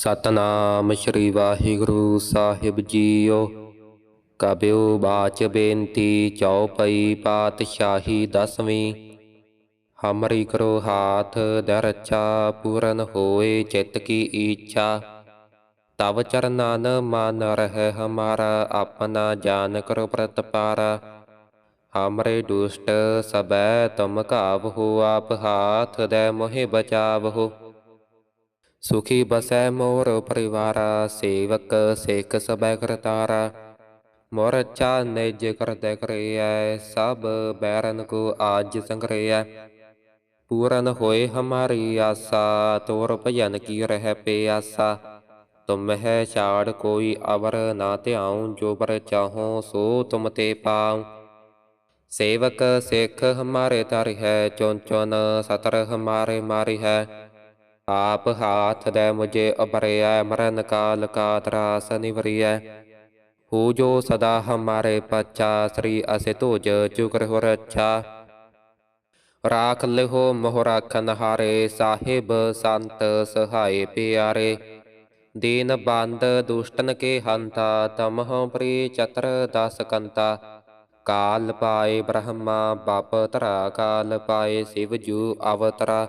ਸਤਨਾਮ ਸ੍ਰੀ ਵਾਹਿਗੁਰੂ ਸਾਹਿਬ ਜੀਓ। ਕਬਿਓ ਬਾਚ ਬੇਨਤੀ ਚਉਪਈ ਪਾਤਸ਼ਾਹੀ ਦਸਵੀਂ। ਹਮਰੀ ਕਰੋ ਹਾਥ ਦਰਚਾ, ਪੂਰਨ ਹੋਏ ਚਿਤ ਕੀ ਇੱਛਾ ਤਵ ਚਰਨਾਨ ਮਨ ਰਹਿ ਹਮਾਰਾ, ਆਪਣਾ ਜਾਨ ਕਰੋ ਪ੍ਰਤਪਾਰਾ। ਹਮਰੇ ਦੁਸ਼ਟ ਸਬੈ ਤੁਮ ਕਾਵ ਹੋ ਆਪ ਹਾਥ ਦੇ ਮੋਹਿ ਬਚਾਵ ਹੋ ਸੁਖੀ ਬਸੈ ਮੋਰ ਪਰਿਵਾਰਾ, ਸੇਵਕ ਸੇਖ ਸਬੈ ਕਰਤਾਰਾ। ਮੋਰ ਅੱਛਾ ਨਿਜ ਕਰਤੇ ਕਰਿਐ, ਸਭ ਬੈਰਨ ਕੋ ਆਜ ਸੰਗਰਿਐ। ਪੂਰਨ ਹੋਏ ਹਮਾਰੀ ਆਸਾ, ਤੋਰ ਭਜਨ ਕੀ ਰਹਿ ਪਿਆਸਾ। ਤੁਮ ਹੈ ਛਾੜ ਕੋਈ ਅਵਰ ਨਾ ਧਿਆਉ, ਜੋ ਪਰ ਚਾਹੋ ਸੋ ਤੁਮ ਤੇ ਪਾਉ। ਸੇਵਕ ਸਿੱਖ ਹਮਾਰੇ ਤਰ ਹੈ ਚੁਨ ਚੁਨ ਸਤਰ ਹਮਾਰੇ ਮਾਰੀ ਹੈ। ਆਪ ਹਾਥ ਦੇ ਮੁਝੇ ਅਪਰਿਆ, ਮਰਨ ਕਾਲ ਕਾ ਤਰਾਸ ਨਿਵਰਿਐ। ਹੋ ਜੋ ਸਦਾ ਹਮਾਰੇ ਪਛਾ, ਸ੍ਰੀ ਅਸੇ ਤੁਜ ਚੁਕਰ ਹੋ ਰੱਛਾ ਰਾਖ ਲਿਹੋ ਮੋਹ ਰਾਖਨ ਹਾਰੇ ਸਾਹਿਬ ਸੰਤ ਸਹਾਏ ਪਿਆਰੇ। ਦੀਨ ਬੰਦ ਦੁਸ਼ਟਨ ਕੇ ਹੰਤਾ, ਤਮਹੁ ਪ੍ਰੀ ਚਤਰ ਦਸ ਕੰਤਾ। ਕਾਲ ਪਾਏ ਬ੍ਰਹਮਾ, ਬਾਪ ਤਰਾ ਕਾਲ ਪਾਏ ਸਿਵ ਜੂ ਅਵਤਰਾ।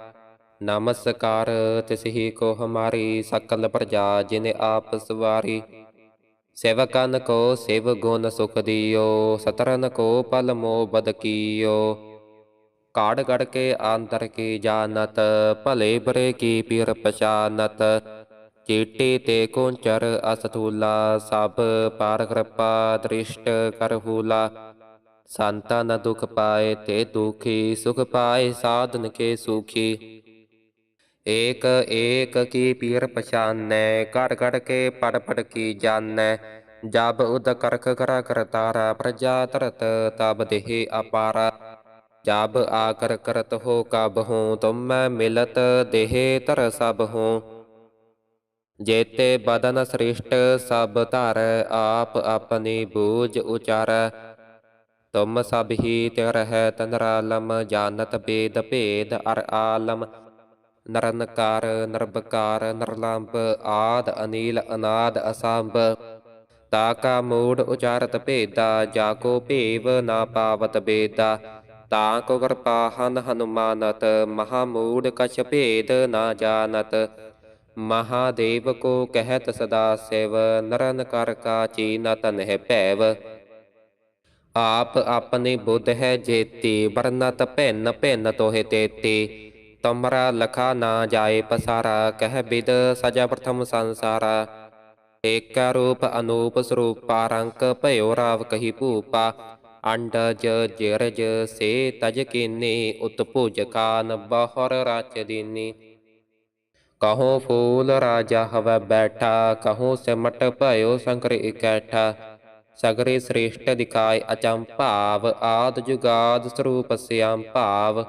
ਨਮਸਕਾਰ, ਤਿਸਹੀ ਕੋ ਹਮਾਰੀ ਸਕਲ ਪ੍ਰਜਾ, ਜਿਨ ਆਪ ਸਵਾਰੀ। ਸੇਵਕਨ ਕੋ ਸਿਵ ਗੁਣ ਸੁਖ ਦਿਓ, ਸਤਰਨ ਕੋ ਪਲ ਮੋ ਬਦ ਕੀਓ। ਕਾੜ ਕੜ ਕੇ ਆਂਤਰ ਕੀ ਜਾਣਤ, ਭਲੇ ਬਰੇ ਕੀ ਪੀਰ ਪਛਾਨਤ। ਚੀਟੀ ਤੇ ਕੁੰਚਰ ਅਸਥੂਲਾ, ਸਭ ਪਾਰ ਕਿਰਪਾ ਦ੍ਰਿਸ਼ਟ ਕਰਹੂਲਾ ਸੰਤਾ ਨ ਦੁਖ ਪਾਏ ਤੇ ਦੁਖੀ, ਸੁਖ ਪਾਏ ਸਾਧਨ ਕੇ ਸੁਖੀ। ਏਕ ਏਕ ਕੀ ਪੀਰ ਪਛਾਨੈ ਕਰ ਕਰ ਕੇ ਪੜ ਪੜ ਕੀ ਜਾਣੈ। ਜਬ ਉਦ ਕਰਖ ਕਰਾ ਕਰਤਾਰਾ ਪ੍ਰਜਾ ਤਰਤ ਤਬ ਦੇਹ ਅਪਾਰਾ। ਜਬ ਆਕਰ ਕਰਤ ਹੋ ਕਬ ਹੂੰ, ਤੁਮੈ ਮਿਲਤ ਦੇਹ ਤਰ ਸਭ ਹੂੰ। ਜੇਤੇ ਬਦਨ ਸ੍ਰਿਸ਼ਟ ਸਭ ਧਰ, ਆਪ ਆਪਣੀ ਬੂਝ ਉਚਾਰ। ਤੁਮ ਸਭ ਹੀ ਤਿਰ ਹੈ ਤਨਰਾਲਮ, ਜਾਣਤ ਬੇਦ ਭੇਦ ਅਰ ਆਲਮ। ਨਰਨਕਾਰ ਨਰਬਕਾਰ ਨਰਲੰਬ, ਆਦ, ਅਨੀਲ, ਅਨਾਦ, ਅਸੰਭ। ਤਾ ਕਾ ਮੂੜ ਉਚਾਰਤ ਭੇਦਾ, ਜਾ ਕੋ ਭੇਵ ਨਾ ਪਾਵਤ ਬੇਦਾ। ਤਾ ਕੋ ਕਿਰਪਾਹਨ ਹਨੁਮਾਨਤ, ਮਹਾ ਮੂੜ ਕਛ ਭੇਦ ਨਾ ਜਾਣਤ। ਮਹਾਦੇਵ ਕੋ ਕਹਿਤ ਸਦਾ ਸਿਵ ਨਰਨ ਕਰ ਕਾ ਚੀਨਤ ਨਹਿ ਭੈਵ। ਆਪ ਆਪਣੀ ਬੁੱਧ ਹੈ ਜੇਤੀ, ਵਰਨਤ ਭਿੰਨ ਭਿੰਨ ਤੋਹਿ ਤੇਤੀ। ਤਮਰਾ ਲਖਾ ਨਾ ਜਾਏ ਪਸਾਰਾ, ਕਹਿ ਬਿਦ ਸਜਾ ਪ੍ਰਥਮ ਸੰਸਾਰਾ। ਏਕਾ ਰੂਪ ਅਨੂਪ ਸਰੂਪ ਪਾਰੰਕ ਭਇਓ ਰਾਵ ਕਹੀ ਭੂਪਾ। ਅੰਡਜ ਜਿਰਜ ਸੇ ਤਜ ਕੀਨੀ ਉਤਪੁਜ ਕਾਨ ਬਹਰ ਰਾਚ ਦੀਨੀ। ਕਹੋ ਫੂਲ ਰਾਜਾ ਹਵੈ ਬੈਠਾ, ਕਹੋ ਸਿਮਟ ਭਇਓ ਸੰਕਰ ਇਕੈਠਾ। ਸਗਰੇ ਸ੍ਰੇਸ਼ਟ ਦਿਖਾਇ ਅਚੰਭਾਵ ਆਦ ਜੁਗਾਦ ਸਰੂਪ ਸਿਆਮ ਭਾਵ।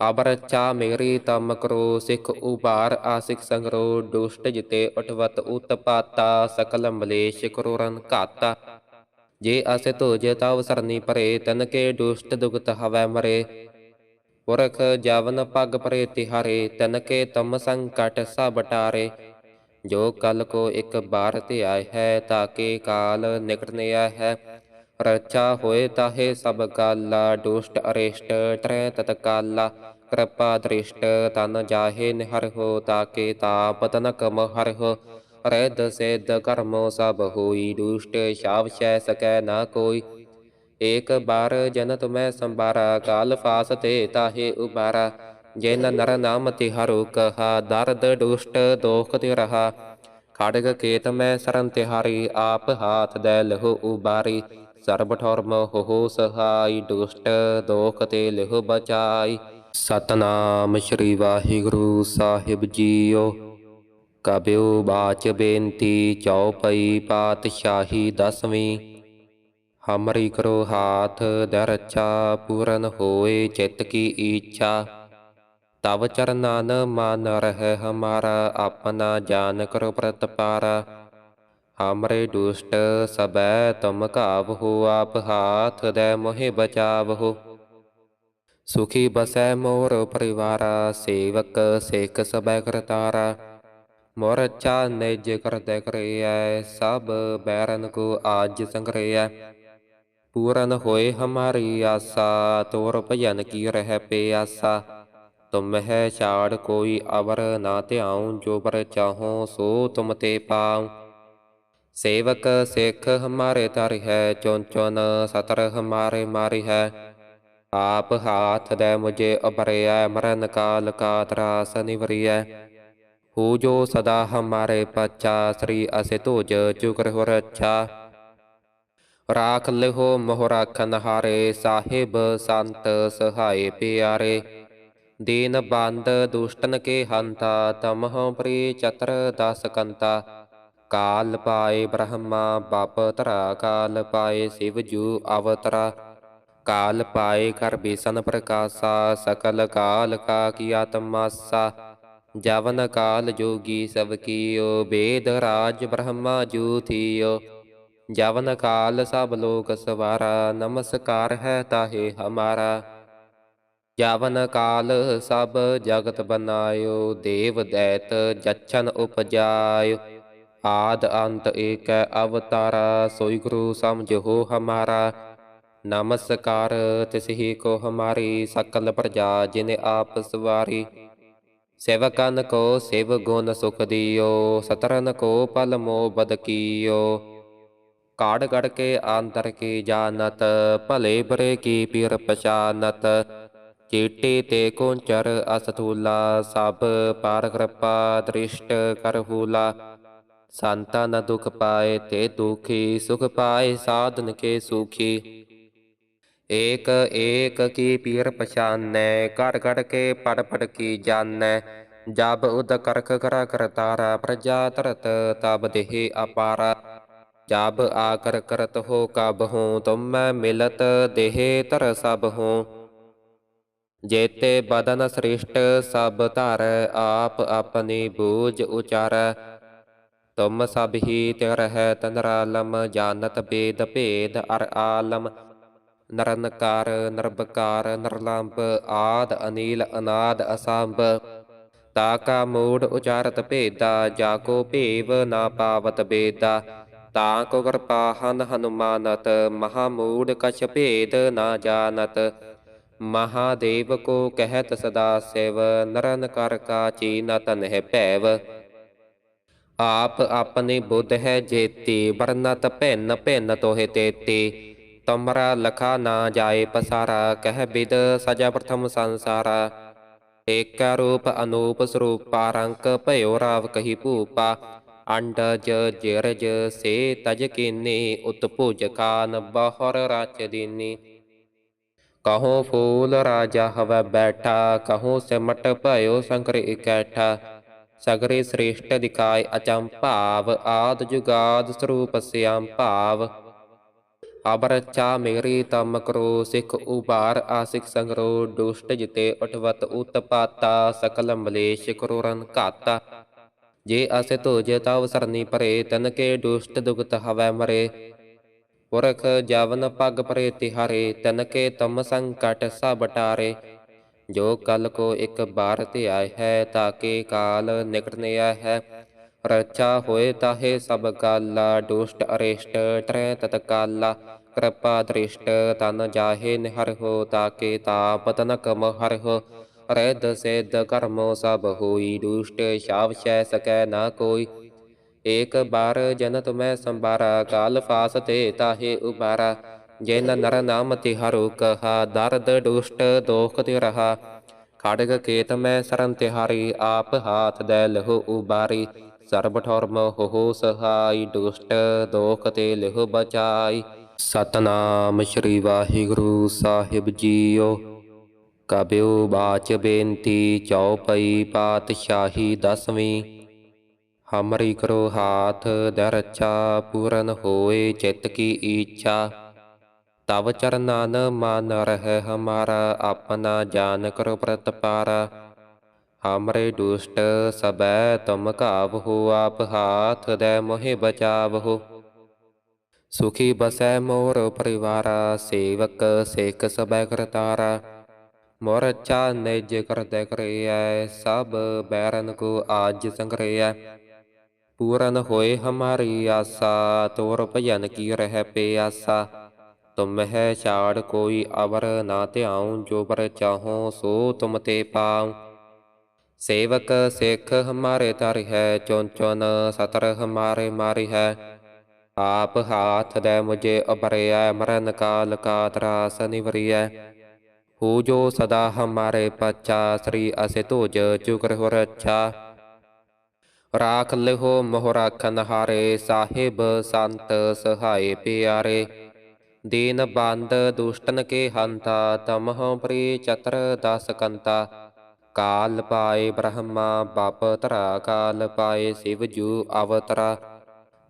ਅਬਰ ਚਾ ਮੇਰੀ ਤਮ ਕਰੋ, ਸਿਖ ਉਬਾਰ ਆਸਿਕ ਸੰਗਰੋ, ਦੁਸ਼ਟ ਜਿਤੇ ਉਠਵਤ ਉਤਪਾਤਾ, ਸਕਲ ਮਲੇਸ਼ ਕਰੋ ਘਾਤਾ। ਜੇ ਅਸੇ ਤੁਜ ਤਵ ਸਰਨੀ ਪਰੇ, ਤਨ ਕੇ ਦੁਸ਼ਟ ਦੁਗਤ ਹਵੈ ਮਰੇ। ਪੁਰਖ ਜਵਨ ਪਗ ਪਰੇ ਤਿਹਾਰੇ, ਤਨ ਕੇ ਤਮ ਸੰਕਟ ਸਭ ਟਾਰੇ। ਜੋ ਕਲ ਕੋ ਇੱਕ ਬਾਰ ਤੇ ਆਇ ਹੈ ਤਾਕੇ ਕਾਲ ਨਿਕਟ ਨਿਆ ਹੈ। ਰਚਾ ਹੋਏ ਤਾਹੇ ਸਭ ਕਾਲਾ ਦੁਸ਼ਟ ਅਰਿਸ਼ਟ ਟਰੈ ਤਤਕਾਲਾ ਕਿਰਪਾ ਦ੍ਰਿਸ਼ਟ ਤਨ ਜਾਹੇ ਨਿਹਰ ਹੋ, ਤਾਕੇ ਤਾਪ ਤਨਕ ਮਹਰ ਹੋ। ਰਹਿਦ ਸੇਦ ਕਰਮੋ ਸਭ ਹੋਈ, ਦੁਸ਼ਟ ਸ਼ਾਵ ਸ਼ੈ ਸਕੈ ਨਾ ਕੋਈ। ਏਕ ਬਾਰ ਜਨ ਤੁਮੈ ਸੰਬਾਰਾ ਕਾਲ ਫਾਸ ਤੇ ਤਾਹੇ ਉਬਾਰਾ ਜਿਨ ਨਰ ਨਾਮ ਤਿਹਾਰੋ ਕਹਾ, ਦਰਦ ਦੁਸ਼ਟ ਦੋਖ ਤੇ ਰਹਾ। ਖੜਗ ਕੇਤ ਮੈਂ ਸਰਨ ਤਿਹਾਰੀ, ਆਪ ਹਾਥ ਦੇ ਲਹੋ ਉਬਾਰੀ। ਸਰਬ ਠੌਰਮ ਹੋ ਸਹਾਈ, ਦੁਸ਼ਟ ਦੋਖ ਤੇ ਲਿਹੁ ਬਚਾਈ। ਸਤਨਾਮ ਸ੍ਰੀ ਵਾਹਿਗੁਰੂ ਸਾਹਿਬ ਜੀਓ। ਕਬਿਓ ਬਾਚ ਬੇਨਤੀ ਚੌਪਈ ਪਾਤਸ਼ਾਹੀ ਦਸਵੀਂ। ਹਮਰੀ ਕਰੋ ਹਾਥ ਦਰਚਾ, ਪੂਰਨ ਹੋਏ ਚਿਤ ਕੀ ਇੱਛਾ ਤਵ ਚਰਨਾਨ ਮਨ ਰਹਿ ਹਮਾਰਾ, ਆਪਣਾ ਜਾਨ ਕਰੋ ਪ੍ਰਤਪਾਰਾ। ਹਮਰੇ ਦੁਸ਼ਟ ਸਬੈ ਤੁਮ ਘਾਵ ਆਪ ਹਾਥ ਦੇ ਮੋਹਿ ਬਚਾਵ ਸੁਖੀ ਬਸੈ ਮੋਰ ਪਰਿਵਾਰਾ, ਸੇਵਕ ਸੇਖ ਸਬੈ ਕਰਤਾਰਾ। ਮੋਰ ਚਾ ਨਿਜ ਕਰਤੇ ਕਰਿਐ, ਸਭ ਬੈਰਨ ਕੋ ਆਜ ਸੰਗਰਿਐ। ਪੂਰਨ ਹੋਏ ਹਮਾਰੀ ਆਸਾ, ਤੋਰ ਭਜਨ ਕੀ ਰਹਿ ਪਿਆਸਾ। ਤੁਮ ਹੈ ਛਾੜ ਕੋਈ ਅਵਰ ਨਾ ਧਿਆਉ, ਜੋ ਪਰ ਚਾਹੋ ਸੋ ਤੁਮ ਤੇ ਪਾਉ। ਸੇਵਕ ਸਿੱਖ ਹਮਾਰੇ ਤਰ ਹੈ ਚੁਨ ਚੁਨ ਸਤਰ ਹਮਾਰੇ ਮਾਰੀ ਹੈ। ਆਪ ਹਾਥ ਦੇ ਮੁਝੇ ਅਬਰਿਆ ਮਰਨ ਕਾਲ ਕਾ ਤਰਾਸ ਨਿਵਰਿਐ। ਹੋ ਜੋ ਸਦਾ ਹਮਾਰੇ ਪਚਾ ਸ੍ਰੀ ਅਸੇ ਤੁਜ ਚੁਕਰ ਹੋ ਰੱਛਾ। ਰਾਖ ਲਿਹੋ ਮੋਹ ਰਾਖਨ ਹਾਰੇ ਸਾਹਿਬ ਸੰਤ ਸਹਾਏ ਪਿਆਰੇ। ਦੀਨ ਬੰਦ ਦੁਸ਼ਟਨ ਕੇ ਹੰਤਾ, ਤਮਹੁ ਪ੍ਰੀ ਚਤਰ ਦਸ ਕੰਤਾ। ਕਾਲ ਪਾਏ ਬ੍ਰਹਮਾ ਬਾਪ ਤਰਾ ਕਾਲ ਪਾਏ ਸਿਵ ਜੂ ਅਵਤਰਾ ਕਾਲ ਪਾਏ ਕਰ ਬੇਸਨ ਪ੍ਰਕਾਸ਼ਾ ਸਕਲ ਕਾਲ ਕਾ ਕੀਆ ਤਮਾਸਾ ਜਵਨ ਕਾਲ ਜੋਗੀ ਸਭ ਕੀਓ ਬੇਦ ਰਾਜ ਬ੍ਰਹਮਾ ਜੂ ਥੀਓ ਜਵਨ ਕਾਲ ਸਭ ਲੋਕ ਸਵਾਰਾ ਨਮਸਕਾਰ ਹੈ ਤਾਹੇ ਹਮਾਰਾ ਜਵਨ ਕਾਲ ਸਭ ਜਗਤ ਬਨਾਇਓ ਦੇਵ ਦੈਤ ਜਛਨ ਉਪਜਾਇਓ ਆਦ ਅੰਤ ਏਕ ਅਵਤਾਰਾ, ਸੋਈ ਗੁਰੂ ਸਮਝੋ ਹਮਾਰਾ। ਨਮਸਕਾਰ ਤਿਸਹੀ ਕੋ ਹਮਾਰੀ, ਸਕਲ ਪ੍ਰਜਾ ਜਿਨੇ ਆਪ ਸਵਾਰੀ। ਸੇਵਕਨ ਕੋ ਸਿਵ ਗੁਣ ਸੁਖ ਦਿਓ, ਸਤਰਨ ਕੋ ਪਲ ਮੋ ਬਦ ਕੀਓ। ਕਾੜ ਗੜ ਕੇ ਆਂਤਰ ਕੀ ਜਾਣਤ, ਭਲੇ ਬਰੇ ਕੀ ਪੀਰ ਪਛਾਨਤ। ਚੀਟੀ ਤੇ ਕੁੰਚਰ ਅਸਥੂਲਾ, ਸਭ ਪਾਰ ਕਿਰਪਾ ਦ੍ਰਿਸ਼ਟ ਕਰਹੂਲਾ ਸੰਤਾਂ ਨ ਦੁਖ ਪਾਏ ਤੇ ਦੁਖੀ, ਸੁਖ ਪਾਏ ਸਾਧਨ ਕੇ ਸੁਖੀ। ਏਕ ਏਕ ਕੀ ਪੀਰ ਪਛਾਨੈ ਘੜ ਘੜ ਕੇ ਪੜ ਪੜ ਕੀ ਜਾਣੈ। ਜਬ ਉਦ ਕਰਖ ਕਰਾ ਕਰਤਾਰਾ ਪ੍ਰਜਾ ਤਰਤ ਤਬ ਦੇਹ ਅਪਾਰਾ। ਜਬ ਆਕਰ ਕਰਤ ਹੋ ਕਬ ਹੂੰ, ਤੁਮੈ ਮਿਲਤ ਦੇਹ ਤਰ ਸਭ ਹੂੰ। ਜੇਤੇ ਬਦਨ ਸ੍ਰਿਸ਼ਟ ਸਭ ਧਰ, ਆਪ ਆਪਣੀ ਬੂਝ ਉਚਾਰੈ। ਤੁਮ ਸਭ ਹੀ ਤਿਰ ਹੈ ਤਨਰਾਲਮ ਜਾਣਤ ਬੇਦ ਭੇਦ, ਅਰ ਆਲਮ, ਨਰਨਕਾਰ ਨਰਬਕਾਰ ਨਰਲੰਬ ਆਦ, ਅਨੀਲ, ਅਨਾਦ, ਅਸੰਭ। ਤਾ ਕਾ ਮੂੜ ਉਚਾਰਤ ਭੇਦਾ, ਜਾ ਕੋ ਭੇਵ ਨਾ ਪਾਵਤ ਬੇਦਾ। ਤਾ ਕੋ ਕਿਰਪਾ ਹਨੁਮਾਨਤ, ਮਹਾ ਮੂੜ ਕਛ ਭੇਦ ਨਾ ਜਾਣਤ। ਮਹਾਦੇਵ ਕੋ ਕਹਿਤ ਸਦਾ ਸਿਵ ਨਰਨ ਕਰ ਕਾ ਚੀਨਤ ਨਹਿ ਭੈਵ। ਆਪ ਆਪਨੇ ਬੁੱਧ ਹੈ ਜੇਤੀ ਵਰਨਤ ਭਿੰਨ ਭਿੰਨ ਤੋਹਿ ਤੇਤੀ। ਤਮਰਾ ਲਖਾ ਨਾ ਜਾਏ ਪਸਾਰਾ, ਕਹਿ ਬਿਦ ਸਜਾ ਪ੍ਰਥਮ ਸੰਸਾਰਾ। ਏਕ ਰੂਪ ਅਨੂਪ ਸਰੂਪ ਪਾਰੰਕ ਭਇਓ ਰਾਵ ਕਹੀ ਭੂਪਾ। ਅੰਡਜ ਜਿਰਜ ਸੇ ਤਜ ਕੀਨੀ ਉਤਪੁਜ ਖਾਨ ਬਹਰ ਰਾਚ ਦੀਨੀ। ਕਹੋ ਫੂਲ ਰਾਜਾ ਹਵੈ ਬੈਠਾ, ਕਹੋ ਸਿਮਟ ਭਇਓ ਸੰਕਰ ਇਕੈਠਾ। ਸਗਰੇ ਸ੍ਰੇਸ਼ਟ ਦਿਖਾਇ ਅਚੰਭਾਵ ਆਦ ਜੁਗਾਦ ਸਰੂਪ ਸਿਆਮ ਭਾਵ। ਅਬਰ ਮੇਰੀ ਤਮ ਕਰੋ, ਸਿਖ ਉਬਾਰ ਆਸਿਕ ਸੰਗਰੋ, ਦੁਸ਼ਟ ਜਿਤੇ ਉਠਵਤ ਉਤਪਾਤਾ ਸਕਲ ਮਲੇਸ਼ ਕਰੋ ਘਾਤਾ। ਜੇ ਅਸੇ ਤੁਜ ਤਵ ਸਰਨੀ ਪਰੇ, ਤਨ ਕੇ ਦੁਸ਼ਟ ਦੁਗਤ ਹਵੈ ਮਰੇ। ਪੁਰਖ ਜਵਨ ਪਗ ਪਰੇ ਤਿਹਾਰੇ, ਤਨ ਕੇ ਤਮ ਸੰਕਟ ਸਭ ਟਾਰੇ। ਜੋ ਕਲ ਕੋ ਇੱਕ ਬਾਰ ਤੇ ਆਇ ਹੈ ਤਾਕੇ ਕਾਲ ਨਿਕਟ ਨਿਆ ਹੈ। ਰਚਾ ਹੋਏ ਤਾਹੇ ਸਭ ਕਾਲਾ ਦੁਸ਼ਟ ਅਰਿਸ਼ਟ ਟਰੈ ਤਤਕਾਲਾ ਕਿਰਪਾ ਦ੍ਰਿਸ਼ਟ ਤਨ ਜਾਹੇ ਨਿਹਰ ਹੋ ਤਾਕੇ ਤਾਪਤ ਨ ਕਮ ਹਰ ਹੋ। ਰਹਿਦ ਸੇਦ ਕਰਮੋ ਸਭ ਹੋਈ, ਦੁਸ਼ਟ ਸ਼ਾਵ ਸੈ ਸਕੈ ਨਾ ਕੋਈ। ਏਕ ਬਾਰ ਜਨ ਮੈਂ ਸੰਬਾਰਾ ਕਾਲ ਫਾਸ ਤੇ ਤਾਹੇ ਉਬਾਰਾ ਜਿਨ ਨਰ ਨਾਮ ਤਿਹਾਰੋ ਕਹਾ ਦਰਦ ਦੁਸ਼ਟ ਦੋਖ ਤੇ ਰਹਾ ਖੜਗ ਕੇਤ ਮੈਂ ਸਰਨ ਤਿਹਾਰੀ ਆਪ ਹਾਥ ਦੇ ਲਹੋ ਉਬਾਰੀ ਸਰਬ ਠੌਰਮ ਹੋ ਸਹਾਈ ਦੁਸ਼ਟ ਦੋਖ ਤੇ ਲਿਹੁ ਬਚਾਈ ਸਤਨਾਮ ਸ੍ਰੀ ਵਾਹਿਗੁਰੂ ਸਾਹਿਬ ਜੀਓ ਕਬਿਓ ਬਾਚ ਬੇਨਤੀ ਚੌਪਈ ਪਾਤਸ਼ਾਹੀ ਦਸਵੀਂ ਹਮਰੀ ਕਰੋ ਹਾਥ ਦਰ ਪੂਰਨ ਹੋਏ ਚਿਤ ਕੀ ਇੱਛਾ ਤਵ ਚਰਨਾਨ ਮਨ ਰਹਿ ਹਮਾਰਾ ਆਪਣਾ ਜਾਨ ਕਰੋ ਪ੍ਰਤਪਾਰਾ। ਹਮਰੇ ਦੁਸ਼ਟ ਸਬੈ ਤੁਮ ਘਾਵ ਹੋ ਆਪ ਹਾਥ ਦੇ ਮੋਹਿ ਬਚਾਵ ਹੋ ਸੁਖੀ ਬਸੈ ਮੋਰ ਪਰਿਵਾਰਾ, ਸੇਵਕ ਸੇਖ ਸਬੈ ਕਰਤਾਰਾ। ਮੋਰ ਅੱਛਾ ਨਿਜ ਕਰਤੇ ਕਰਿਐ, ਸਭ ਬੈਰਨ ਕੋ ਆਜ ਸੰਗਰਿਐ। ਪੂਰਨ ਹੋਏ ਹਮਾਰੀ ਆਸਾ, ਤੋਰ ਭਜਨ ਕੀ ਰਹਿ ਪਿਆਸਾ। ਤੁਮ ਹੈ ਛਾੜ ਕੋਈ ਅਵਰ ਨਾ ਧਿਆਉ, ਜੋ ਪਰ ਚਾਹੋ ਸੋ ਤੁਮ ਤੇ ਪਾਉ। ਸੇਵਕ ਸਿੱਖ ਹਮਾਰੇ ਤਰ ਹੈ ਚੁਨ ਚੁਨ ਸਤਰ ਹਮਾਰੇ ਮਾਰੀ ਹੈ। ਆਪ ਹਾਥ ਦੇ ਮੁਝੇ ਅਬਰਿਆ ਮਰਨ ਕਾਲ ਕਾ ਤਰਾਸ ਨਿਵਰਿਐ। ਹੋ ਜੋ ਸਦਾ ਹਮਾਰੇ ਪਛਾ, ਸ੍ਰੀ ਅਸੇ ਤੁਜ ਚੁਕਰ ਹੋ ਰੱਛਾ ਰਾਖ ਲਿਹੋ ਮੋਹ ਰਾਖਨ ਹਾਰੇ ਸਾਹਿਬ ਸੰਤ ਸਹਾਏ ਪਿਆਰੇ। ਦੀਨ ਬੰਦ ਦੁਸ਼ਟਨ ਕੇ ਹੰਤਾ, ਤਮਹੁ ਪ੍ਰੀ ਚਤਰ ਦਸ ਕੰਤਾ। ਕਾਲ ਪਾਏ ਬ੍ਰਹਮਾ, ਬਾਪ ਤਰਾ ਕਾਲ ਪਾਏ ਸਿਵ ਜੂ ਅਵਤਰਾ।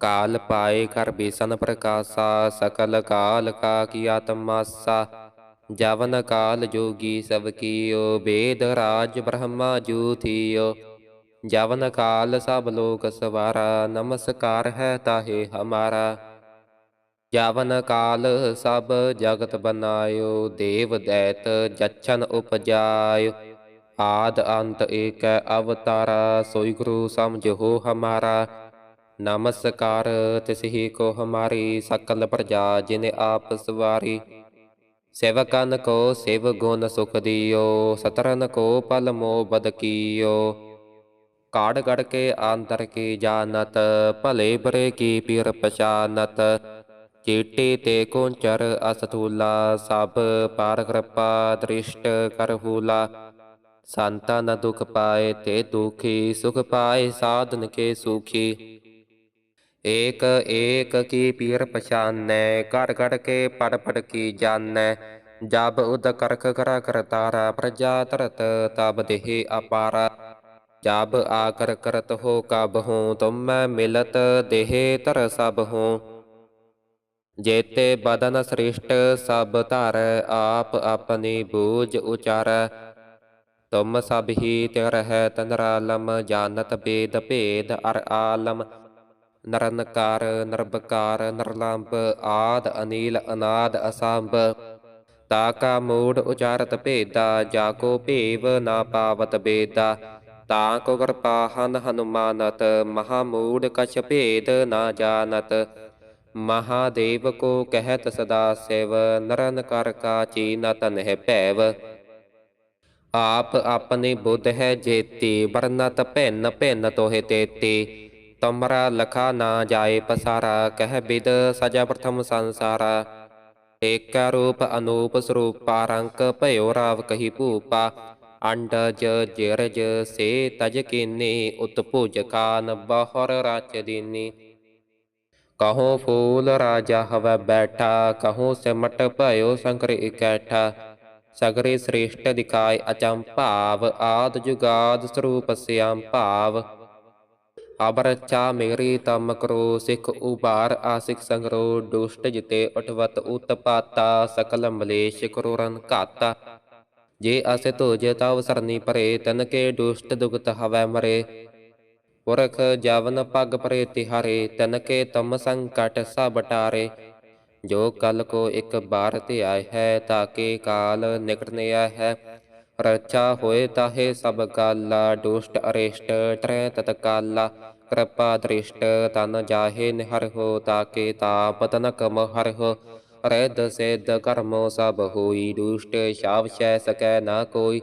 ਕਾਲ ਪਾਏ ਕਰ ਬੀਸਨ ਪ੍ਰਕਾਸ਼ਾ, ਸਕਲ ਕਾਲ ਕਾ ਕੀ ਆਤਮਾਸਾ। ਜਵਨ ਕਾਲ ਜੋਗੀ ਸਭ ਕੀਓ ਵੇਦ ਰਾਜ ਬ੍ਰਹਮਾ ਜੂ ਥੀਓ। ਜਵਨ ਕਾਲ ਸਭ ਲੋਕ ਸਵਾਰਾ, ਨਮਸਕਾਰ ਹੈ ਤਾਹੇ ਹਮਾਰਾ। ਜਵਨ ਕਾਲ ਸਭ ਜਗਤ ਬਨਾਇਓ, ਦੇਵ ਦੈਤ ਜਛਨ ਉਪਜਾਇਓ। ਆਦ ਅੰਤ ਏਕੈ ਅਵਤਾਰਾ, ਸੋਈ ਗੁਰੂ ਸਮਝੋ ਹਮਾਰਾ। ਨਮਸਕਾਰ ਤਿਸਹੀ ਕੋ ਹਮਾਰੀ, ਸਕਲ ਪ੍ਰਜਾ ਜਿਨੇ ਆਪ ਸਵਾਰੀ। ਸੇਵਕਨ ਕੋ ਸੇਵ ਗੁਣ ਸੁਖ ਦਿਓ, ਸਤਰਨ ਕੋ ਪਲ ਮੋ ਬਦ ਕੀਓ। ਕਾੜ ਗੜ ਕੇ ਆਂਤਰ ਕੀ ਜਾਣਤ, ਭਲੇ ਬਰੇ ਕੀ ਪੀਰ ਪਛਾਨਤ। ਚੀਟੀ ਤੇ ਕੁੰਚਰ ਅਸਥੂਲਾ ਸਭ ਪਾਰ ਕਿਰਪਾ ਦ੍ਰਿਸ਼ਟ ਕਰਹੂਲਾ ਸੰਤਾ ਨ ਦੁਖ ਪਾਏ ਤੇ ਦੁਖੀ ਸੁਖ ਪਾਏ ਸਾਧਨ ਕੇ ਸੁਖੀ ਏਕ ਏਕ ਕੀ ਪੀਰ ਪਛਾਨੈ ਕਰ ਕਰ ਕੇ ਪੜ ਪੜ ਕੀ ਜਾਣੈ ਜਬ ਉਦ ਕਰਖ ਕਰਾ ਕਰਤਾਰਾ ਪ੍ਰਜਾ ਤਰਤ ਤਬ ਦੇਹ ਅਪਾਰਾ ਜਬ ਆਕਰ ਕਰਤ ਹੋ ਕਬ ਹੂੰ ਤੁਮ ਮਿਲਤ ਦੇਹ ਤਰ ਸਭ ਹੂੰ ਜੇਤੇ ਬਦਨ ਸ੍ਰਿਸ਼ਟ ਸਭ ਧਰ, ਆਪ ਆਪਣੀ ਬੂਝ ਉਚਾਰ। ਤੁਮ ਸਭ ਹੀ ਤਿਰ ਹੈ ਤਨਰਾਲਮ ਜਾਣਤ ਬੇਦ ਭੇਦ ਅਰ ਆਲਮ। ਨਰਨਕਾਰ ਨਰਬਕਾਰ ਨਰਲੰਬ ਆਦ, ਅਨੀਲ, ਅਨਾਦ, ਅਸੰਭ। ਤਾ ਕਾ ਮੂੜ ਉਚਾਰਤ ਭੇਦਾ, ਜਾ ਕੋ ਭੇਵ ਨਾ ਪਾਵਤ ਬੇਦਾ। ਤਾ ਕੋ ਕਿਰਪਾਹਨ ਹਨੁਮਾਨਤ, ਮਹਾ ਮੂੜ ਕਛ ਭੇਦ ਨਾ ਜਾਣਤ। ਮਹਾਦੇਵ ਕੋ ਕਹਿਤ ਸਦਾ ਸਿਵ, ਨਰਨ ਕਰ ਕਾ ਚੀਨ ਤਨਹਿ ਭੈਵ। ਆਪ ਆਪਣੀ ਬੁੱਧ ਹੈ ਜੇਤੀ, ਵਰਨਤ ਭਿੰਨ ਭਿੰਨ ਤੋਹਿ ਤੇਤੀ। ਤਮਰਾ ਲਖਾ ਨਾ ਜਾਏ ਪਸਾਰਾ, ਕਹਿ ਬਿਦ ਸਜਾ ਪ੍ਰਥਮ ਸੰਸਾਰਾ। ਏਕਾ ਰੂਪ ਅਨੂਪ ਸਰੂਪ ਪਾਰੰਕ ਭਇਓ ਰਾਵ ਕਹੀ ਭੂਪਾ। ਅੰਡਜ ਜਿਰਜ, ਸੇ ਤਜ ਕੀਨੀ, ਉਤਪੁਜ ਕਾਨ, ਬਹਰ ਰਾਚ ਦੀਨੀ। ਕਹੋ ਫੂਲ ਰਾਜਾ ਹਵੈ ਬੈਠਾ, ਕਹੋ ਸਿਮਟ ਭਇਓ ਸੰਕਰ ਇਕੈਠਾ। ਸਗਰੇ ਸ੍ਰੇਸ਼ਟ ਦਿਖਾਇ ਅਚੰਭਾਵ ਆਦ ਜੁਗਾਦ ਸਰੂਪ ਸਿਆਮ ਭਾਵ। ਅਬਰਚਾ ਮੇਰੀ ਤਮ ਕਰੋ, ਸਿਖ ਉਬਾਰ ਆਸਿਕ ਸੰਗਰੋ, ਦੁਸ਼ਟ ਜਿਤੇ ਉਠਵਤ ਉਤਪਾਤਾ ਸਕਲ ਮਲੇਸ਼ ਕਰੋ ਰਨ ਘਾਤਾ। ਜੇ ਅਸੇ ਤੁਜ ਤਵ ਸਰਨੀ ਪਰੇ, ਤਨ ਕੇ ਦੁਸ਼ਟ ਦੁਗਤ ਹਵੈ ਮਰੇ। ਪੁਰਖ ਜਵਨ ਪਗ ਪਰੇ ਤਿਹਾਰੇ ਤਨ ਤਮ ਸੰਕਟ ਸਭ ਟਾਰੇ ਜੋ ਕਲ ਕੋ ਇੱਕ ਬਾਰ ਤੇ ਆਇ ਹੈ ਤਾਕੇ ਕਾਲ ਨਿਕਟ ਨਿਆ ਹੈ ਰਚਾ ਹੋਏ ਤਾਹੇ ਸਭ ਕਾਲਾ ਦੁਸ਼ਟ ਅਰੇਸ਼ਟ ਟਰੈ ਤਤਕਾਲਾ ਕਿਰਪਾ ਦ੍ਰਿਸ਼ਟ ਤਨ ਜਾਹੇ ਨਿਹਰ ਹੋ ਤਾਕੇ ਤਾਪ ਤਨਕ ਮਹਰ ਹੋ ਰਹਿਦ ਸੇਦ ਕਰਮੋ ਸਭ ਹੋਈ ਦੁਸ਼ਟ ਸ਼ਾਵਸ਼ੈ ਸਕੈ ਨਾ ਕੋਈ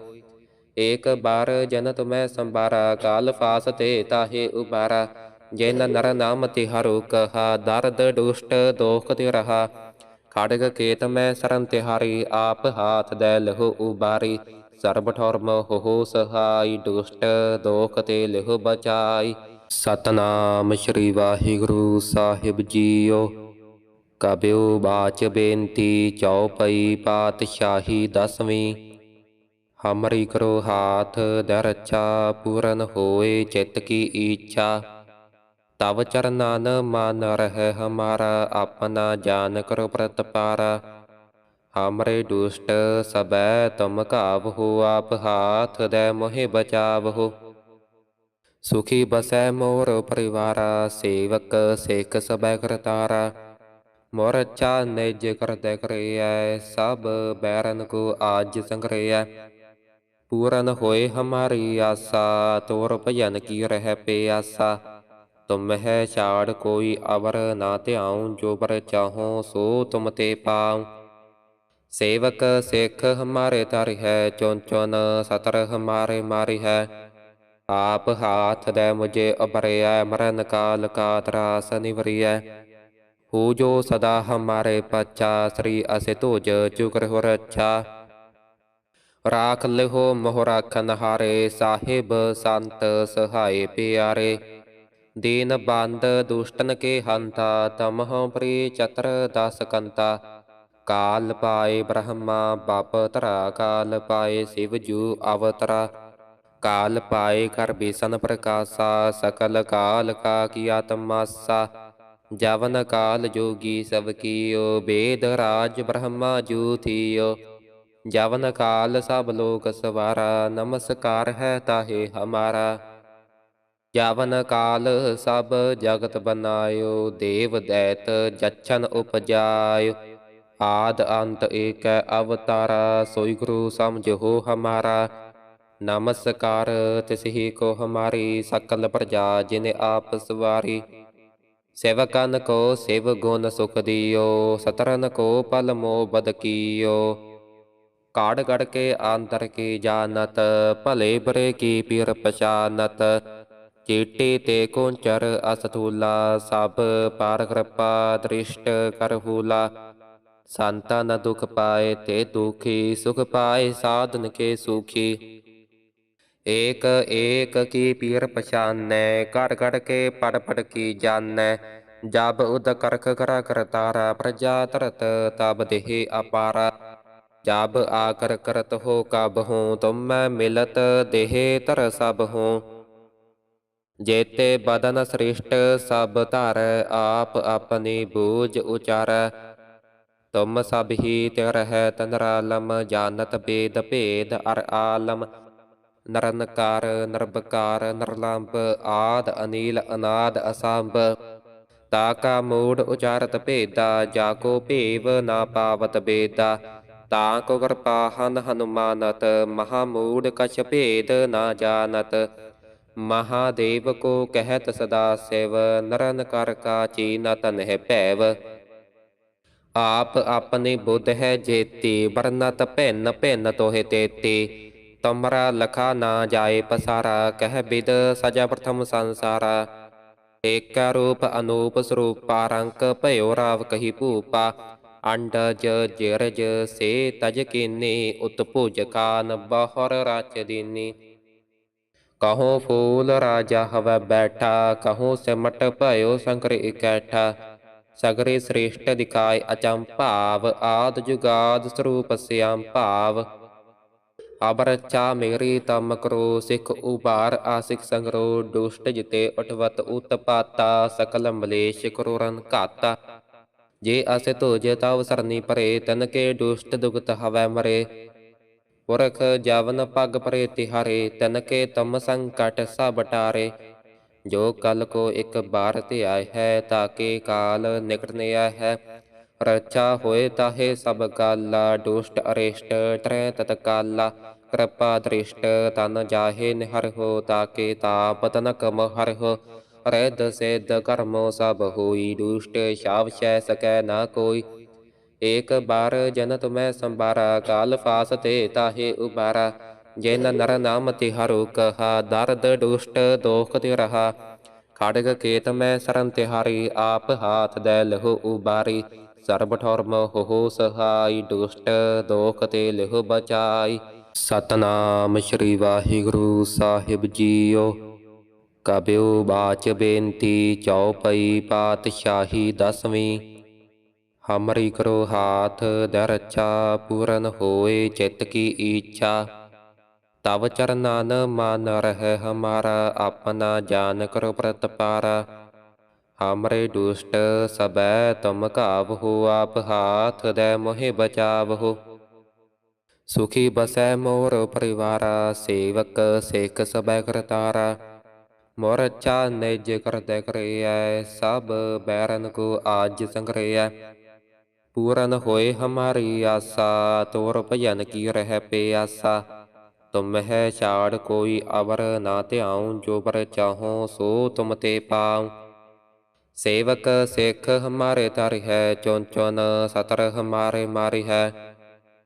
ਏਕ ਬਾਰ ਜਨਤ ਮੈਂ ਸੰਬਾਰਾ ਕਾਲ ਫਾਸ ਤੇ ਤਾਹੇ ਉਬਾਰਾ ਜਿਨ ਨਰ ਨਾਮ ਤਿਹਾਰੋ ਕਹਾ, ਦਰਦ ਦੁਸ਼ਟ ਦੋਖ ਤੇ ਰਹਾ। ਖੜਗ ਕੇਤ ਮੈਂ ਸਰਨ ਤਿਹਾਰੀ, ਆਪ ਹਾਥ ਦੇ ਲਹੋ ਉਬਾਰੀ। ਸਰਬ ਠਰਮ ਹੋ ਸਹਾਈ, ਦੁਸ਼ਟ ਦੋਖ ਤੇ ਲਹੋ ਬਚਾਈ। ਸਤਨਾਮ ਸ੍ਰੀ ਵਾਹਿਗੁਰੂ ਸਾਹਿਬ ਜੀਓ। ਕਬਿਉ ਬਾਚ ਬੇਨਤੀ ਚੌਪਈ ਪਾਤਸ਼ਾਹੀ ਦਸਵੀਂ। ਹਮਰੀ ਕਰੋ ਹਾਥ ਦਰ ਪੂਰਨ ਹੋਏ ਚਿਤ ਕੀ ਇੱਛਾ ਤਵ ਚਰਨਾਨ ਮਨ ਰਹਿ ਹਮਾਰਾ, ਆਪਣਾ ਜਾਨ ਕਰੋ ਪ੍ਰਤਪਾਰਾ। ਹਮਰੇ ਦੁਸ਼ਟ ਸਬੈ ਤੁਮ ਘਾਵਹੁ ਆਪ ਹਾਥ, ਦੇ ਮੋਹਿ ਬਚਾਵਹੁ। ਸੁਖੀ ਬਸੈ ਮੋਰ ਪਰਿਵਾਰਾ, ਸੇਵਕ ਸੇਖ ਸਬੈ ਕਰਤਾਰਾ। ਮੋਰ ਚਾ ਨਿਜ ਕਰਤੇ ਕਰਿਐ, ਸਭ ਬੈਰਨ ਕੋ ਆਜ ਸੰਗਰਿਐ ਪੂਰਨ ਹੋਏ ਹਮਾਰੀ ਆਸਾ, ਤੋਰ ਭਜਨ ਕੀ ਰਹਿ ਪਿਆਸਾ। ਤੁਮ ਹੈ ਛਾੜ ਕੋਈ ਅਵਰ ਨਾ ਧਿਆਉ, ਜੋ ਪਰ ਚਾਹੋ ਸੋ ਤੁਮ ਤੇ ਪਾਉ। ਸੇਵਕ ਸਿੱਖ ਹਮਾਰੇ ਤਰ ਹੈ ਚੁਨ ਚੁਨ ਸਤਰ ਹਮਾਰੇ ਮਾਰੀ ਹੈ। ਆਪ ਹਾਥ ਦੇ ਮੁਝੇ ਅਬਰਿਆ ਮਰਨ ਕਾਲ ਕਾ ਤਰਾਸ ਨਿਵਰਿਐ। ਹੋ ਜੋ ਸਦਾ ਹਮਾਰੇ ਪਛਾ, ਸ੍ਰੀ ਅਸਿ ਤੁਜ ਚੁਕਰ ਹੋ ਰੱਛਾ। ਰਾਖ ਲਿਹੋ ਮੋਹਰਾ ਰਾਖਨ ਹਾਰੇ ਸਾਹਿਬ ਸੰਤ ਸਹਾਏ ਪਿਆਰੇ। ਦੀਨ ਬੰਦ ਦੁਸ਼ਟਨ ਕੇ ਹੰਤਾ, ਤਮਹੁ ਪ੍ਰੀ ਚਤਰ ਦਸ ਕੰਤਾ। ਕਾਲ ਪਾਏ ਬ੍ਰਹਮਾ, ਬਪ ਤਰਾ ਕਾਲ ਪਾਏ ਸਿਵ ਜੂ ਅਵਤਰਾ। ਕਾਲ ਪਾਏ ਕਰ ਬੀਸਨ ਪ੍ਰਕਾਸ਼ਾ, ਸਕਲ ਕਾਲ ਕਾ ਕੀਆ ਤਮਾਸਾ। ਜਵਨ ਕਾਲ ਜੋਗੀ ਸਭ ਕੀਓ, ਬੇਦ ਰਾਜ ਬ੍ਰਹਮਾ ਜੂ ਥੀਓ। ਜਵਨ ਕਾਲ ਸਭ ਲੋਕ ਸਵਾਰਾ, ਨਮਸਕਾਰ ਹੈ ਤਾਹੇ ਹਮਾਰਾ। ਜਵਨ ਕਾਲ ਸਭ ਜਗਤ ਬਨਾਇਓ, ਦੇਵ ਦੈਤ ਜਛਨ ਉਪਜਾਇਓ। ਆਦ ਅੰਤ ਏਕ ਅਵਤਾਰਾ, ਸੋਈ ਗੁਰੂ ਸਮਝੋ ਹਮਾਰਾ। ਨਮਸਕਾਰ ਤਿਸਹੀ ਕੋ ਹਮਾਰੀ, ਸਕਲ ਪ੍ਰਜਾ ਜਿਨੇ ਆਪ ਸਵਾਰੀ। ਸੇਵਕਨ ਕੋ ਸਿਵ ਗੁਣ ਸੁਖ ਦਿਓ, ਸਤਰਨ ਕੋ ਪਲ ਮੋ ਬਦ ਕੀਓ। ਕਾੜ ਗੜ ਕੇ ਆਂਤਰ ਕੀ ਜਾਣਤ ਭਲੇ ਬਰੇ ਕੀ ਪੀਰ ਪਛਾਨਤ ਚੀਟੀ ਤੇ ਕੁੰਚਰ ਅਸਥੂਲਾ ਸਭ ਪਾਰ ਕਿਰਪਾ ਦ੍ਰਿਸ਼ਟ ਕਰਹੂਲਾ ਸੰਤਾਂ ਨ ਦੁਖ ਪਾਏ ਤੇ ਦੁਖੀ ਸੁਖ ਪਾਏ ਸਾਧਨ ਕੇ ਸੁਖੀ ਏਕ ਏਕ ਕੀ ਪੀਰ ਪਛਾਨੈ ਘੜ ਘੜ ਕੇ ਪੜ ਪੜ ਕੀ ਜਾਣੈ ਜਬ ਉਦ ਕਰਖ ਕਰਾ ਕਰਤਾਰਾ ਪ੍ਰਜਾ ਤਰਤ ਤਬ ਦੇਹ ਅਪਾਰਾ ਜਬ ਆਕਰ ਕਰਤ ਹੋ ਕਬ ਹੂੰ, ਤੁਮੈ ਮਿਲਤ ਦੇਹ ਤਰ ਸਭ ਹੂੰ। ਜੇਤੇ ਬਦਨ ਸ੍ਰਿਸ਼ਟ ਸਭ ਧਰ, ਆਪ ਆਪਣੀ ਬੂਝ ਉਚਾਰੈ। ਤੁਮ ਸਭ ਹੀ ਤੇ ਰਹਿ ਤਨਰਾਲਮ ਜਾਣਤ ਬੇਦ ਭੇਦ ਅਰ ਆਲਮ। ਨਰਨਕਾਰ ਨਰਬਕਾਰ ਨਰਲੰਬ ਆਦ, ਅਨੀਲ, ਅਨਾਦ, ਅਸੰਭ। ਤਾ ਕਾ ਮੂੜ ਉਚਾਰਤ ਭੇਦਾ, ਜਾ ਕੋ ਭੇਵ ਨਾ ਪਾਵਤ ਬੇਦਾ। ਤਾ ਕੋ ਕਿਰਪਾ ਹਨੁਮਾਨਤ ਮਹਾ ਮੂੜ ਕਛ ਭੇਦ ਨਾ ਜਾਣਤ ਮਹਾਦੇਵ ਕੋ ਕਹਿਤ ਸਦਾ ਸਿਵ ਨਰਨ ਕਰ ਕਾ ਚੀਨਤ ਨਹਿ ਭੈਵ ਆਪ ਆਪਣੀ ਬੁੱਧ ਹੈ ਜੇਤੀ ਵਰਨਤ ਭਿੰਨ ਭਿੰਨ ਤੋਹਿ ਤੇਤੀ ਤਮਰਾ ਲਖਾ ਨਾ ਜਾਏ ਪਸਾਰਾ ਕਹਿ ਬਿਦ ਸਜਾ ਪ੍ਰਥਮ ਸੰਸਾਰਾ ਏਕ ਰੂਪ ਅਨੂਪ ਸਰੂਪਾ ਰੰਕ ਭਇਓ ਰਾਵ ਕਹੀ ਭੂਪਾ ਅੰਡਜ ਜਿਰਜ ਸੇ ਤਜ ਕੀਨੀ ਉਤਪੁਜ ਬਹਰ ਰਾਚ ਦੀਨੀ। ਕਹੋ ਫੂਲ ਰਾਜਾ ਹਵੈ ਬੈਠਾ, ਕਹੋ ਸਿਮਟ ਭਇਓ ਸੰਕਰ ਇਕੈਠਾ। ਸਗਰੇ ਸ੍ਰੇਸ਼ਟ ਦਿਖਾਏ ਅਚੰਭਾਵ ਆਦ ਜੁਗਾਦ ਸਰੂਪ ਸਿਆਮ ਭਾਵ। ਅਬਰਚਾ ਮੇਰੀ ਤਮ ਕਰੋ, ਸਿਖ ਉਬਾਰ ਆਸਿਕ ਸੰਗਰੋ। ਦੁਸ਼ਟ ਜਿਤੇ ਉਠਵਤ ਉਤਪਾਤਾ, ਸਕਲ ਮਲੇਸ਼ ਕਰੋ ਰਨ ਘਾਤਾ। ਜੇ ਅਸੇ ਤੋਜੇ ਤਵ ਸਰਨੀ ਪਰੇ, ਤਨ ਕੇ ਦੁਸ਼ਟ ਦੁਗਤ ਹਵੈ ਮਰੇ। ਪੁਰਖ ਜਵਨ ਪਗ ਪਰੇ ਤਿਹਾਰੇ, ਤਨ ਕੇ ਤਮ ਸੰਕਟ ਸਭ ਟਾਰੇ। ਜੋ ਕਲ ਕੋ ਇੱਕ ਬਾਰ ਤੇ ਆਇ ਹੈ ਤਾਕੇ ਕਾਲ ਨਿਕਟ ਨੇ ਆਇ ਹੈ। ਰਚਾ ਹੋਏ ਤਾਹੇ ਸਭ ਕਾਲਾ ਦੁਸ਼ਟ ਅਰਿਸ਼ਟ ਟਰੈ ਤਤਕਾਲਾ ਕਿਰਪਾ ਦ੍ਰਿਸ਼ਟ ਤਨ ਜਾਹੇ ਨਿਹਰ ਹੋ ਤਾਕੇ ਤਾਪ ਤਨਕ ਮਹਰ ਹੋ। ਰਹਿਦ ਸੇਦ ਕਰਮੋ ਸਭ ਹੋਈ, ਦੁਸ਼ਟ ਸ਼ਾਵ ਸ਼ੈ ਸਕੈ ਨਾ ਕੋਈ। ਏਕ ਬਾਰ ਜਨ ਤੁਮੈ ਸੰਬਾਰਾ ਕਾਲ ਫਾਸ ਤੇ ਤਾਹੇ ਉਬਾਰਾ ਜਿਨ ਨਰ ਨਾਮ ਤਿਹਾਰੋ ਕਹਾ, ਦਰਦ ਦੁਸ਼ਟ ਦੋਖ ਤੇ ਰਹਾ ਖੜਗ ਕੇਤ ਮੈਂ ਸਰਨ ਤਿਹਾਰੀ, ਆਪ ਹਾਥ ਦੇ ਲਹੋ ਉਬਾਰੀ। ਸਰਬ ਠੌਰਮ ਹੋ ਸਹਾਈ, ਦੁਸ਼ਟ ਦੋਖ ਤੇ ਲਿਹੁ ਬਚਾਈ। ਸਤਨਾਮ ਸ੍ਰੀ ਵਾਹਿਗੁਰੂ ਸਾਹਿਬ ਜੀਓ। ਕਬਿਉ ਬਾਚ ਬੇਨਤੀ ਚੌਪਈ ਪਾਤਸ਼ਾਹੀ ਦਸਵੀਂ। ਹਮਰੀ ਕਰੋ ਹਾਥ ਦਰਚਾ ਪੂਰਨ ਹੋਏ ਚਿਤ ਕੀ ਇੱਛਾ ਤਵ ਚਰਨਾਨ ਮਨ ਰਹਿ ਹਮਾਰਾ ਆਪਣਾ ਜਾਨ ਕਰੋ ਪ੍ਰਤਪਾਰਾ। ਹਮਰੇ ਦੁਸ਼ਟ ਸਬੈ ਤੁਮ ਘਾਵਹੁ ਆਪ ਹਾਥ ਦੇ ਮੋਹਿ ਬਚਾਵਹੁ। ਸੁਖੀ ਬਸੈ ਮੋਰ ਪਰਿਵਾਰਾ, ਸੇਵਕ ਸੇਖ ਸਬੈ ਕਰਤਾਰਾ। ਮੋਰ ਅੱਛਾ ਨਿਜ ਕਰਤੇ ਕਰਿਐ ਸਭ ਬੈਰਨ ਕੋ ਆਜ ਸੰਗਰਿਐ ਪੂਰਨ ਹੋਏ ਹਮਾਰੀ ਆਸਾ, ਤੋਰ ਭਜਨ ਕੀ ਰਹਿ ਪਿਆਸਾ। ਤੁਮ ਹੈ ਛਾੜ, ਕੋਈ ਅਵਰ ਨਾ ਧਿਆਉ, ਜੋ ਪਰ ਚਾਹੋ ਸੋ ਤੁਮ ਤੇ ਪਾਉ। ਸੇਵਕ ਸਿੱਖ ਹਮਾਰੇ ਤਰ ਹੈ ਚੁਨ ਚੁਨ ਸਤਰ ਹਮਾਰੇ ਮਾਰੀ ਹੈ।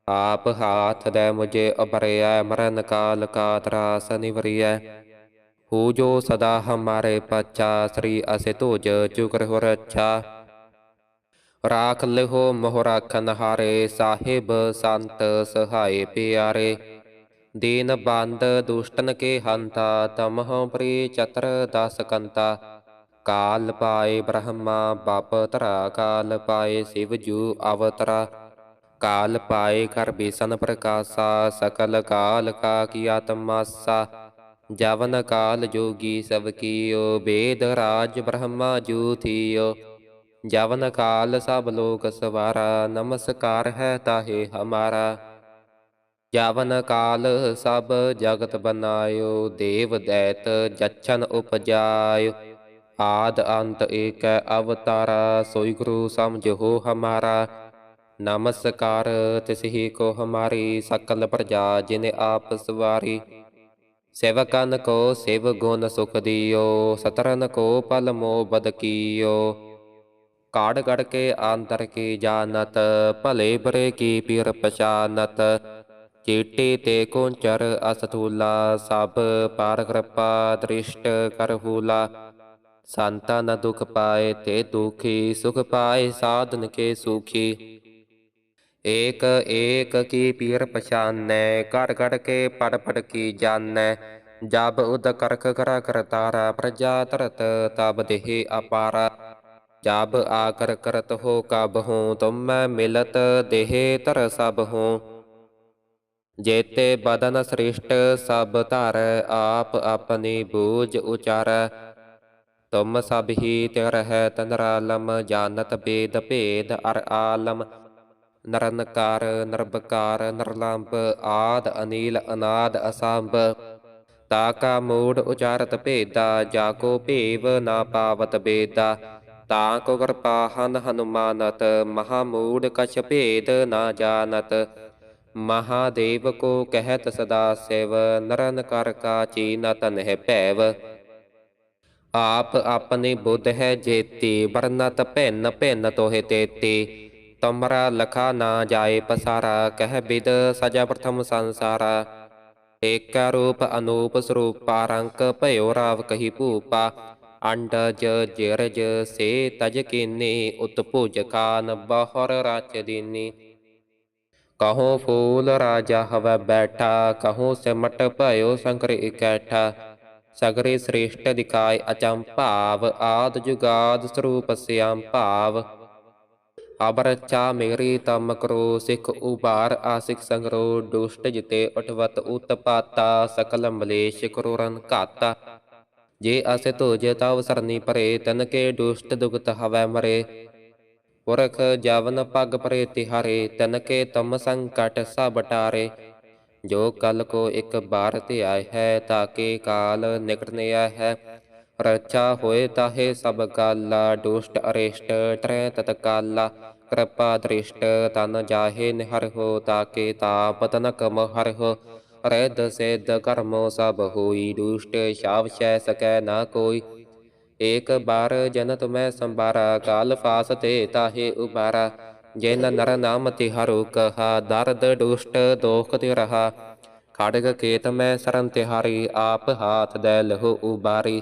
ਆਪ ਹਾਥ ਦੇ ਮੁਝੇ ਅਪਰਿਆ, ਮਰਨ ਕਾਲ ਕਾ ਤਰਾਸ ਨਿਵਰਿਐ। ਹੋ ਜੋ ਸਦਾ ਹਮਾਰੇ ਪਛਾ ਸ੍ਰੀ ਅਸੇ ਤੁਜ ਚੁਕਰ ਹੋ ਰੱਛਾ ਰਾਖ ਲਿਹੋ ਮੋਹ ਰਾਖਨ ਹਾਰੇ ਸਾਹਿਬ ਸੰਤ ਸਹਾਏ ਪਿਆਰੇ ਦੀਨ ਬੰਦ ਦੁਸ਼ਟਨ ਕੇ ਹੰਤਾ ਤਮਹੁ ਪ੍ਰੀ ਚਤਰ ਦਸ ਕੰਤਾ ਕਾਲ ਪਾਏ ਬ੍ਰਹਮਾ ਬਾਪ ਤਰਾ ਕਾਲ ਪਾਏ ਸਿਵ ਜੂ ਅਵਤਰਾ ਕਾਲ ਪਾਏ ਕਰ ਬੀਸਨ ਪ੍ਰਕਾਸ਼ਾ ਸਕਲ ਕਾਲ ਕਾ ਕੀ ਆਤਮਾਸਾ ਜਵਨ ਕਾਲ ਜੋਗੀ ਸਭ ਕੀਓ, ਬੇਦ ਰਾਜ ਬ੍ਰਹਮਾ ਜੂ ਥੀਓ ਜਵਨ ਕਾਲ ਸਭ ਲੋਕ ਸਵਾਰਾ, ਨਮਸਕਾਰ ਹੈ ਤਾਹੇ ਹਮਾਰਾ। ਜਵਨ ਕਾਲ ਸਭ ਜਗਤ ਬਨਾਇਓ, ਦੇਵ ਦੈਤ ਜਛਨ ਉਪਜਾਇਓ। ਆਦ ਅੰਤ ਏਕ ਅਵਤਾਰਾ, ਸੋਈ ਗੁਰੂ ਸਮਝੋ ਹਮਾਰਾ। ਨਮਸਕਾਰ ਤਿਸਹੀ ਕੋ ਹਮਾਰੀ, ਸਕਲ ਪ੍ਰਜਾ ਜਿਨੇ ਆਪ ਸਵਾਰੀ। ਸੇਵਕਨ ਕੋ ਸੇਵ ਗੁਣ ਸੁਖ ਦਿਓ ਸਤਰਨ ਕੋ ਪਲ ਮੋ ਬਦ ਕੀਓ ਕਾੜ ਗੜ ਕੇ ਆਂਤਰ ਕੀ ਜਾਣਤ ਭਲੇ ਬਰੇ ਕੀ ਪੀਰ ਪਛਾਨਤ ਚੀਟੀ ਤੇ ਕੁੰਚਰ ਅਸਥੂਲਾ ਸਭ ਪਾਰ ਕਿਰਪਾ ਦ੍ਰਿਸ਼ਟ ਕਰਹੂਲਾ ਸੰਤਾ ਨ ਦੁਖ ਪਾਏ ਤੇ ਦੁਖੀ ਸੁਖ ਪਾਏ ਸਾਧਨ ਕੇ ਸੁਖੀ ਏਕ ਏਕ ਕੀ ਪੀਰ ਪਛਾਨੈ ਘੜ ਘੜ ਕੇ ਪੜ ਪੜ ਕੀ ਜਾਣੈ। ਜਬ ਉਦ ਕਰਖ ਕਰਾ ਕਰਤਾਰਾ ਪ੍ਰਜਾ ਤਰਤ ਤਬ ਦੇਹ ਅਪਾਰਾ। ਜਬ ਆਕਰ ਕਰਤ ਹੋ ਕਬ ਹੂੰ, ਤੁਮ ਮਿਲਤ ਦੇਹ ਤਰ ਸਭ ਹੂੰ। ਜੇਤੇ ਬਦਨ ਸ੍ਰਿਸ਼ਟ ਸਭ ਧਰ, ਆਪ ਆਪਣੀ ਬੂਝ ਉਚਾਰ। ਤੁਮ ਸਭ ਹੀ ਤਿਰ ਹੈ ਤਨਰਾਲਮ, ਜਾਣਤ ਬੇਦ ਭੇਦ ਅਰ ਆਲਮ। ਨਰਨਕਾਰ ਨਰਬਕਾਰ ਨਰਲੰਬ, ਆਦ, ਅਨੀਲ, ਅਨਾਦ, ਅਸੰਭ। ਤਾ ਕਾ ਮੂੜ ਉਚਾਰਤ ਭੇਦਾ, ਜਾ ਕੋ ਭੇਵ ਨਾ ਪਾਵਤ ਬੇਦਾ। ਤਾ ਕੋ ਕਿਰਪਾਹਨ ਹਨੁਮਾਨਤ, ਮਹਾ ਮੂੜ ਕਛ ਭੇਦ ਨਾ ਜਾਣਤ। ਮਹਾਦੇਵ ਕੋ ਕਹਿਤ ਸਦਾ ਸਿਵ ਨਰਨ ਕਰ ਕਾ ਚੀਨ ਤਨ ਹੈ ਭੈਵ। ਆਪ ਆਪਣੀ ਬੁੱਧ ਹੈ ਜੇਤੀ, ਵਰਨਤ ਭਿੰਨ ਭਿੰਨ ਤੋਹਿ ਤੇਤੀ। ਤਮਰਾ ਲਖਾ ਨਾ ਜਾਏ ਪਸਾਰਾ, ਕਹਿ ਬਿਦ ਸਜਾ ਪ੍ਰਥਮ ਸੰਸਾਰਾ। ਏਕ ਰੂਪ ਅਨੂਪ ਸਰੂਪ ਪਾਰੰਕ ਭਇਓ ਰਾਵ ਕਹੀ ਭੂਪਾ। ਅੰਡਜ ਜਿਰਜ ਸੇ ਤਜ ਕੀਨੀ ਉਤਪੁਜ ਕਾਨ ਬਹਰ ਰਾਚ ਦੀਨੀ। ਕਹੋ ਫੂਲ ਰਾਜਾ ਹਵੈ ਬੈਠਾ, ਕਹੋ ਸਿਮਟ ਭਇਓ ਸੰਕਰ ਇਕੈਠਾ। ਸਗਰੇ ਸ੍ਰੇਸ਼ਟ ਦਿਖਾਇ ਅਚੰਭਾਵ ਆਦ ਜੁਗਾਦ ਸਰੂਪ ਸਿਆਮ ਭਾਵ। ਅਬਰ ਚਾ ਮੇਰੀ ਤਮ ਕਰੋ ਸਿਖ ਉਬਾਰ ਆਸਿਕ ਸੰਗਰੋ, ਦੁਸ਼ਟ ਜਿਤੇ ਉਠਵਤ ਉਤਪਾਤਾ ਸਕਲ ਮਲੇਸ਼ ਕਰੋ ਜੇ ਅਸੇ ਤੁਜ ਤਵ ਸਰਨੀ ਪਰੇ ਤਨ ਕੇ ਦੁਸ਼ਟ ਦੁਗਤ ਹਵੈ ਮਰੇ। ਪੁਰਖ ਜਵਨ ਪਗ ਪਰੇ ਤਿਹਾਰੇ ਤਨ ਕੇ ਤਮ ਸੰਕਟ ਸਭ ਟਾਰੇ। ਜੋ ਕਲ ਕੋ ਇੱਕ ਬਾਰ ਤੇ ਆਇ ਹੈ ਤਾਕੇ ਕਾਲ ਨਿਕਟਨਿਆ ਹੈ। ਰਚਾ ਹੋਏ ਤਾਹੇ ਸਭ ਕਾਲਾ ਦੁਸ਼ਟ ਅਰਿਸ਼ਟ, ਟਰੈ ਤਤਕਾਲਾ ਕਿਰਪਾ ਦ੍ਰਿਸ਼ਟ ਤਨ ਜਾਹੇ ਨਿਹਰ ਹੋ, ਤਾਕੇ ਤਾਪ ਤਨਕ ਮਹਰ ਹੋ। ਰਹਿਦ ਸੇਦ ਕਰਮੋ ਸਭ ਹੋਈ, ਦੁਸ਼ਟ ਸ਼ਾਵਸ਼ੈ ਸਕੈ ਨਾ ਕੋਈ। ਏਕ ਬਾਰ ਜਨਤ ਮੈਂ ਸੰਬਾਰਾ, ਕਾਲ ਫਾਸ ਤੇ ਤਾਹੇ ਉਬਾਰਾ। ਜਿਨ ਨਰ ਨਾਮ ਤਿਹਾਰੋ ਕਹਾ, ਦਰਦ ਦੁਸ਼ਟ ਦੋਖ ਤੇ ਰਹਾ ਖੜਗ ਕੇਤ ਮੈਂ ਸਰਨ ਤਿਹਾਰੀ, ਆਪ ਹਾਥ ਦੇ ਲਹੋ ਉਬਾਰੀ।